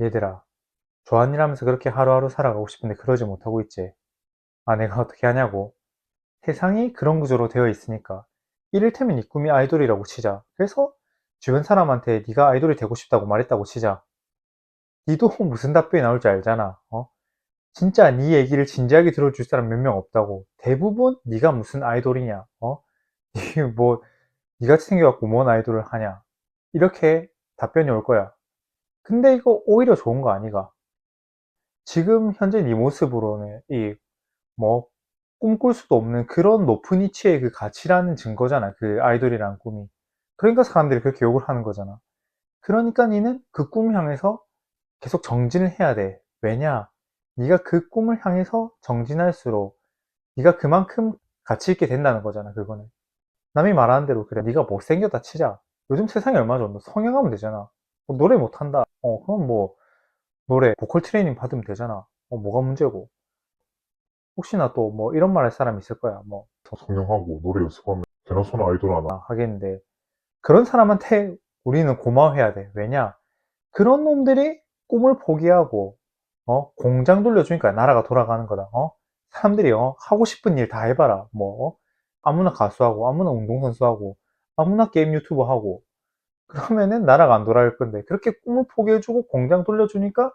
얘들아, 하면서 그렇게 하루하루 살아가고 싶은데 그러지 못하고 있지. 아, 내가 어떻게 하냐고. 세상이 그런 구조로 되어 있으니까. 이를테면 이 꿈이 아이돌이라고 치자. 그래서 주변 사람한테 네가 아이돌이 되고 싶다고 말했다고 치자. 니도 무슨 답변이 나올 줄 알잖아. 어? 진짜 네 얘기를 진지하게 들어줄 사람 몇 명 없다고. 대부분 네가 무슨 아이돌이냐. 어? 뭐 니같이 생겨갖고 뭔 아이돌을 하냐. 이렇게 답변이 올 거야. 근데 이거 오히려 좋은 거 아니가? 지금 현재 네 모습으로는 이 뭐 꿈꿀 수도 없는 그런 높은 위치의 그 가치라는 증거잖아. 그 아이돌이라는 꿈이. 그러니까 사람들이 그렇게 욕을 하는 거잖아. 그러니까 니는 그 꿈을 향해서 계속 정진을 해야 돼. 왜냐? 네가 그 꿈을 향해서 정진할수록 네가 그만큼 가치 있게 된다는 거잖아. 그거는. 남이 말하는 대로 그래. 네가 못생겼다 치자. 요즘 세상이 얼마 좋은데 성형하면 되잖아. 뭐 노래 못한다. 어, 그럼 뭐 노래 보컬 트레이닝 받으면 되잖아. 어, 뭐가 문제고. 혹시나 또 뭐 이런 말 할 사람이 있을 거야. 뭐 성형하고 노래 연습하면 되나 소나 아이돌 하나 아, 하겠는데 그런 사람한테 우리는 고마워해야 돼. 왜냐? 그런 놈들이 꿈을 포기하고 어? 공장 돌려주니까 나라가 돌아가는 거다. 어? 사람들이 어? 하고 싶은 일 다 해봐라. 뭐 어? 아무나 가수하고 아무나 운동선수하고 아무나 게임 유튜버 하고 그러면은 나라가 안 돌아갈 건데 그렇게 꿈을 포기해주고 공장 돌려주니까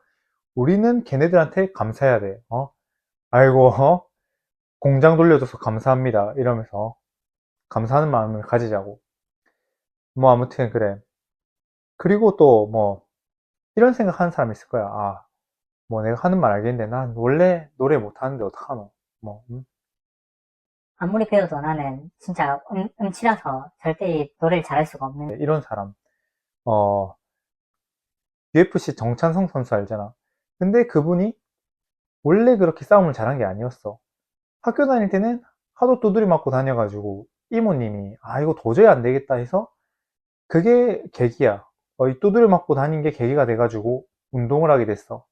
우리는 걔네들한테 감사해야 돼. 어? 아이고 어? 공장 돌려줘서 감사합니다. 이러면서 감사하는 마음을 가지자고. 뭐 아무튼 그래. 그리고 또 뭐 이런 생각하는 사람이 있을 거야. 아, 뭐 내가 하는 말 알겠는데 난 원래 노래 못하는데 어떡하노? 뭐 음? 아무리 배워도 나는 진짜 음, 음치라서 절대 이 노래를 잘할 수가 없는 이런 사람. 어, UFC 정찬성 선수 알잖아. 근데 그분이 원래 그렇게 싸움을 잘한 게 아니었어. 학교 다닐 때는 하도 두드리 맞고 다녀가지고 이모님이 아 이거 도저히 안 되겠다 해서 그게 계기야. 어, 이 두드려 맞고 다닌 게 계기가 돼가지고 운동을 하게 됐어.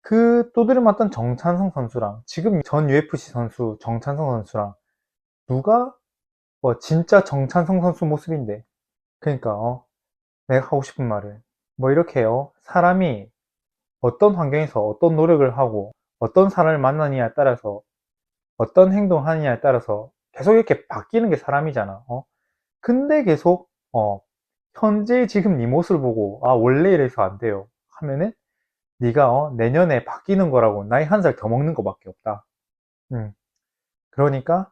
그 두드려 맞던 정찬성 선수랑 지금 전 UFC 선수 정찬성 선수랑 누가 뭐 진짜 정찬성 선수 모습인데 그러니까 어, 내가 하고 싶은 말은 뭐 이렇게 요 사람이 어떤 환경에서 어떤 노력을 하고 어떤 사람을 만나느냐에 따라서 어떤 행동을 하느냐에 따라서 계속 이렇게 바뀌는 게 사람이잖아. 어? 근데 계속 어, 현재 지금 네 모습을 보고 아 원래 이래서 안 돼요 하면은 네가 어, 내년에 바뀌는 거라고 나이 한 살 더 먹는 거밖에 없다. 음. 그러니까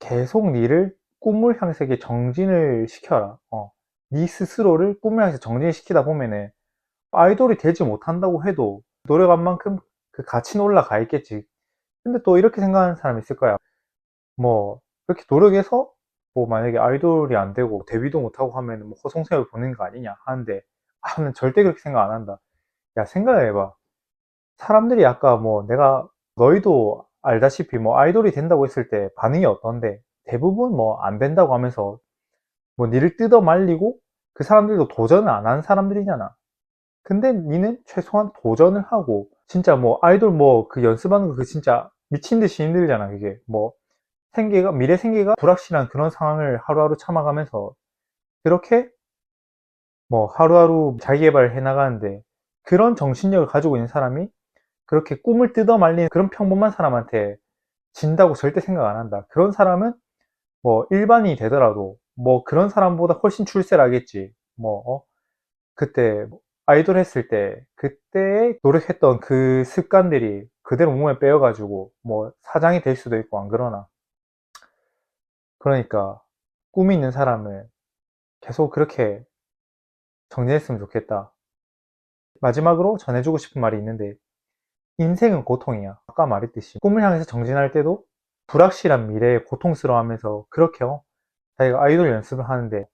계속 니를 꿈을 이렇게 정진을 시켜라. 어. 네 스스로를 꿈을 향해서 정진을 시키다 보면은 아이돌이 되지 못한다고 해도 노력한 만큼 그 가치는 올라가 있겠지. 근데 또 이렇게 생각하는 사람이 있을 거야. 뭐 그렇게 노력해서 뭐 만약에 아이돌이 안 되고 데뷔도 못하고 하면 뭐 허송세월 보는 거 아니냐 하는데 아, 는 절대 그렇게 생각 안 한다. 야 생각을 해봐. 사람들이 아까 뭐 내가 너희도 알다시피 뭐 아이돌이 된다고 했을 때 반응이 어떤데 대부분 뭐 안 된다고 하면서 뭐 니를 뜯어 말리고 그 사람들도 도전을 안 하는 사람들이잖아. 근데 니는 최소한 도전을 하고 진짜 뭐 아이돌 뭐 그 연습하는 거 그 진짜 미친 듯이 힘들잖아 그게 뭐 생계가 미래 생계가 불확실한 그런 상황을 하루하루 참아가면서 그렇게 뭐 하루하루 자기 개발을 해 나가는데 그런 정신력을 가지고 있는 사람이 그렇게 꿈을 뜯어 말리는 그런 평범한 사람한테 진다고 절대 생각 안 한다. 그런 사람은 뭐 일반인이 되더라도 뭐 그런 사람보다 훨씬 출세하겠지. 뭐 어? 그때 아이돌 했을 때 그때 노력했던 그 습관들이 그대로 몸에 빼어가지고 뭐 사장이 될 수도 있고 안 그러나 그러니까 꿈이 있는 사람을 계속 그렇게 정리했으면 좋겠다. 마지막으로 전해주고 싶은 말이 있는데 인생은 고통이야. 아까 말했듯이 꿈을 향해서 정진할 때도 불확실한 미래에 고통스러워하면서 그렇게 어, 자기가 아이돌 연습을 하는데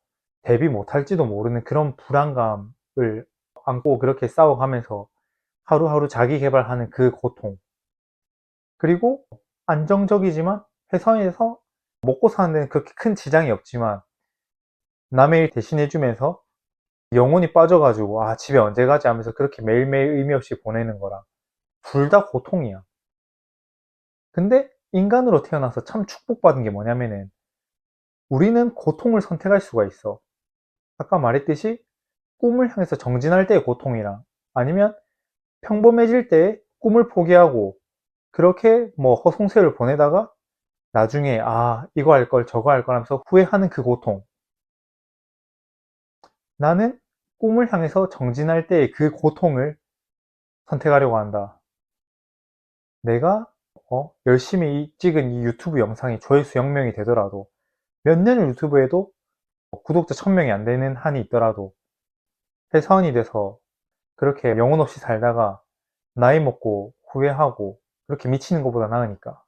데뷔 못할지도 모르는 그런 불안감을 안고 그렇게 싸워가면서 하루하루 자기 개발하는 그 고통 그리고 안정적이지만 회사에서 먹고 사는 데는 그렇게 큰 지장이 없지만 남의 일 대신해주면서 영혼이 빠져가지고 아 집에 언제 가지 하면서 그렇게 매일매일 의미 없이 보내는 거랑 둘다 고통이야. 근데 인간으로 태어나서 참 축복받은 게 뭐냐면은 우리는 고통을 선택할 수가 있어. 아까 말했듯이 꿈을 향해서 정진할 때의 고통이랑 아니면 평범해질 때 꿈을 포기하고 그렇게 뭐 허송세월 보내다가 나중에 아 이거 할 걸 저거 할 걸 하면서 후회하는 그 고통 나는 꿈을 향해서 정진할 때의 그 고통을 선택하려고 한다. 내가 어, 열심히 이- 찍은 이 유튜브 영상이 조회수 0명이 되더라도 몇 년을 유튜브에도 구독자 1000명이 안 되는 한이 있더라도 회사원이 돼서 그렇게 영혼 없이 살다가 나이 먹고 후회하고 그렇게 미치는 것보다 나으니까